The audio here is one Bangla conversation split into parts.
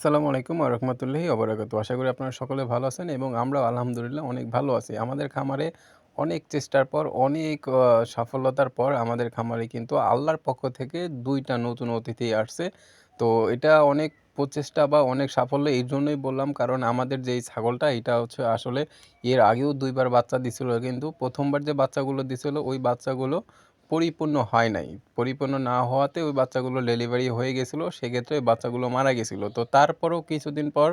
আসসালামু আলাইকুম রাহমাতুল্লাহি বারাকাতুহু। আশা করি আপনারা সকলে ভালো আছেন এবং আমরাও আলহামদুলিল্লাহ অনেক ভালো আছি। আমাদের খামারে অনেক চেষ্টার পর, অনেক সফলতার পর আমাদের খামারে কিন্তু আল্লাহর পক্ষ থেকে দুইটা নতুন অতিথি আসছে। তো এটা অনেক প্রচেষ্টা বা অনেক সাফল্য এই জন্যই বললাম কারণ আমাদের যেই ছাগলটা এটা হচ্ছে আসলে এর আগেও দুইবার বাচ্চা দিছিল কিন্তু প্রথমবার যে বাচ্চাগুলো দিছিল ওই বাচ্চাগুলো পরিপূর্ণ হয় নাই। পরিপূর্ণ না হওয়াতে ওই বাচ্চাগুলো ডেলিভারি হয়ে গেছিল। সেক্ষেত্রে ওই বাচ্চাগুলো মারা গেছিল। তো তারপরও কিছুদিন পর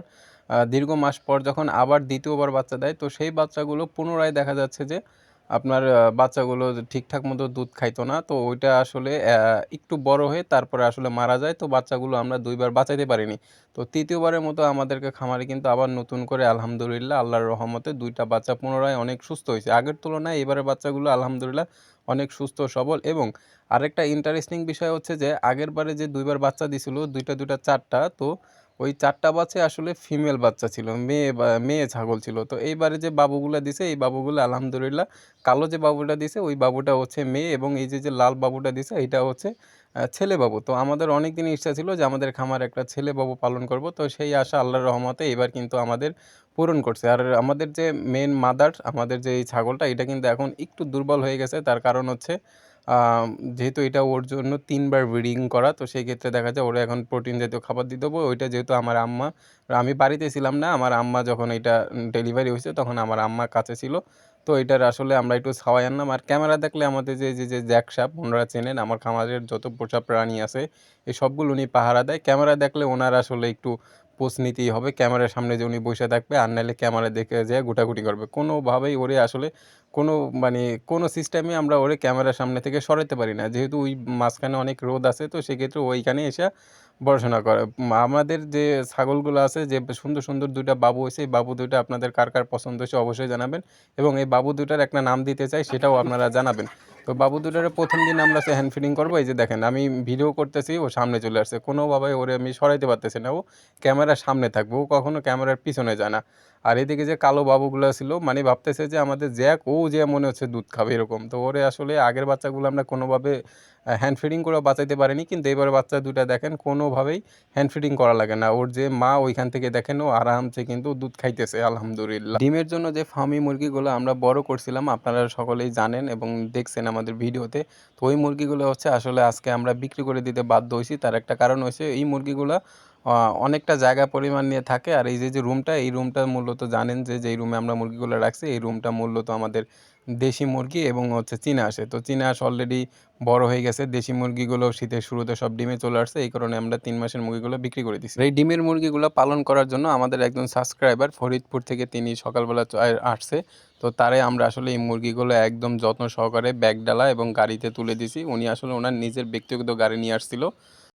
দীর্ঘ মাস পর যখন আবার দ্বিতীয়বার বাচ্চা দেয়, তো সেই বাচ্চাগুলো পুনরায় দেখা যাচ্ছে যে, আপনার বাচ্চাগুলো ঠিকঠাক মতো দুধ খাইতো না। তো ওইটা আসলে একটু বড় হয়ে তারপরে আসলে মারা যায়। তো বাচ্চাগুলো আমরা ২ বার বাঁচাইতে পারিনি। তো তৃতীয়বারের মতো আমাদেরকে খামারে কিন্তু আবার নতুন করে আলহামদুলিল্লাহ, আল্লাহর রহমতে দুইটা বাচ্চা পুনরায় অনেক সুস্থ হয়েছে আগের তুলনায় এবারের বাচ্চাগুলো আলহামদুলিল্লাহ অনেক সুস্থ সবল এবং আরেকটা ইন্টারেস্টিং বিষয় হচ্ছে যে আগের বারে যে দুইবার বাচ্চা দিছিল ২ টা, ২ টা ৪ টা তো ওই চারটা বাচ্চা আসলে ফিমেল বাচ্চা ছিল। মেয়ে মেয়ে ছাগল ছিল। তো এইবারে যে বাবুগুলা দিছে এই বাবুগুলো আলহামদুলিল্লাহ কালো যে বাবুটা দিছে ওই বাবুটা হচ্ছে মেয়ে এবং এই যে, যে লাল বাবুটা দিছে এইটা হচ্ছে ছেলে বাবু। তো আমাদের অনেক অনেকদিনই ইচ্ছা ছিল যে আমাদের খামার একটা ছেলে বাবু পালন করব। তো সেই আশা আল্লাহর রহমতে এবার কিন্তু আমাদের পূরণ করছে। আর আমাদের যে মেন মাদার আমাদের যে এই ছাগলটা এটা কিন্তু এখন একটু দুর্বল হয়ে গেছে। তার কারণ হচ্ছে যেহেতু এটা ওর জন্য তিনবার ব্রিডিং করা তো সেক্ষেত্রে দেখা যায় ওরা এখন প্রোটিন জাতীয় খাবার দিতে হবে। ওইটা যেহেতু আমার আম্মা আমি বাড়িতে ছিলাম না। আমার আম্মা যখন এটা ডেলিভারি হয়েছে তখন আমার আম্মা কাছে ছিল। তো এটার আসলে আমরা একটু ছাওয়াই আনলাম। আর ক্যামেরা দেখলে আমাদের যে, যে, যে জ্যাক সাপ ওনারা চেনেন আমার খামারের যত পোষা প্রাণী আছে এই সবগুলো উনি পাহারা দেয়। ক্যামেরা দেখলে ওনার আসলে একটু পোজ নিতেই হবে। ক্যামেরার সামনে যে উনি বইসা থাকবে আর নাইলে ক্যামেরা দেখে যেয়ে গুটাগুটি করবে। কোনোভাবেই ওরে আসলে কোনো মানে কোনো সিস্টেমে আমরা ওরে ক্যামেরার সামনে থেকে সরাতে পারি না। যেহেতু ওই মাঝখানে অনেক রোদ আছে তো সেক্ষেত্রে ওইখানে এসে পড়াশোনা করে। আমাদের যে ছাগলগুলো আছে যে সুন্দর, সুন্দর ২ টা বাবু হইছে এই বাবু ২ টা আপনাদের কার, কার পছন্দ হয়েছে অবশ্যই জানাবেন এবং এই বাবু ২ টার একটা নাম দিতে চাই সেটাও আপনারা জানাবেন। তো বাবু দুটারে প্রথম দিন আমরা সে হ্যান্ড ফিডিং করব। এই যে দেখেন আমি ভিডিও করতেছি, ও সামনে চলে আসছে। কোনো বাবাই ওরে আমি সরাইতে পারতেছি না। ও ক্যামেরার সামনে থাকব, ও কখনো ক্যামেরার পিছনে যায় না। আর এদিকে যে কালো বাবুগুলো ছিল মানে ভাবতেছে যে আমাদের জ্যাক, ও যে মনে হচ্ছে দুধ খাবে এরকম। তো ওরে আসলে আগের বাচ্চাগুলো আমরা কোনোভাবে হ্যান্ড ফিডিং করেও বাঁচাইতে পারেনি, কিন্তু এবারে বাচ্চা দুটা দেখেন কোনোভাবেই হ্যান্ড ফিডিং করা লাগে না। ওর যে মা ওইখান থেকে দেখেন, ও আরামসে কিন্তু দুধ খাইতেছে, আলহামদুলিল্লাহ। ডিমের জন্য যে ফার্মি মুরগিগুলো আমরা বড় করছিলাম, আপনারা সকলেই জানেন এবং দেখছেন আমাদের ভিডিওতে। তো ওই মুরগিগুলো হচ্ছে আসলে আজকে আমরা বিক্রি করে দিতে বাধ্য হয়েছি তার একটা কারণ হয়েছে এই মুরগিগুলা অনেকটা জায়গা পরিমাণ নিয়ে থাকে আর এই যে, যে রুমটা এই রুমটা মূলত জানেন যে যেই রুমে আমরা মুরগিগুলো রাখছি এই রুমটা মূলত আমাদের দেশি মুরগি এবং হচ্ছে চীনা আসে তো চীনা আস অলরেডি বড় হয়ে গেছে। দেশি মুরগিগুলো শীতের শুরুতে সব ডিমে চলে আসছে। এই কারণে আমরা তিন মাসের মুরগিগুলো বিক্রি করে দিছি। এই ডিমের মুরগিগুলো পালন করার জন্য আমাদের একজন সাবস্ক্রাইবার ফরিদপুর থেকে তিনি সকালবেলা আসছে। তো তারে আমরা আসলে এই মুরগিগুলো একদম যত্ন সহকারে ব্যাগ ডালা এবং গাড়িতে তুলে দিছি। উনি আসলে ওনার নিজের ব্যক্তিগত গাড়ি নিয়ে আসছিল।